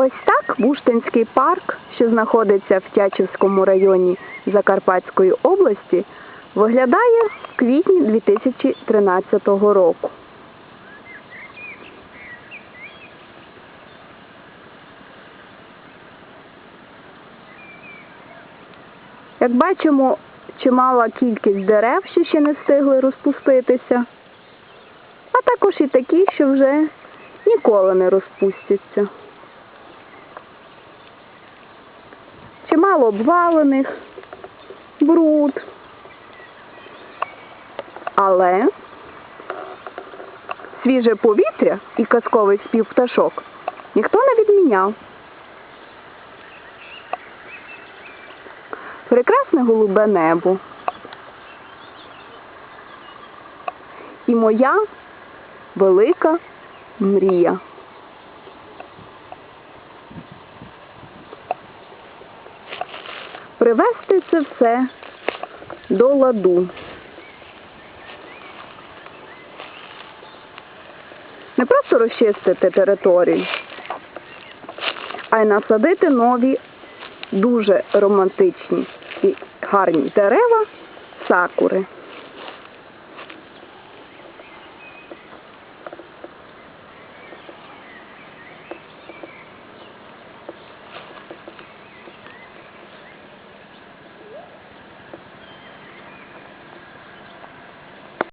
Ось так Буштинський парк, що знаходиться в Тячівському районі Закарпатської області, виглядає в квітні 2013 року. Як бачимо, чимала кількість дерев, що ще не встигли розпуститися, а також і такі, що вже ніколи не розпустяться. Чимало обвалених, бруд. Але свіже повітря і казковий спів пташок ніхто не відміняв. Прекрасне голубе небо. І моя велика мрія. Привести це все до ладу. Не просто розчистити територію, а й насадити нові дуже романтичні і гарні дерева сакури.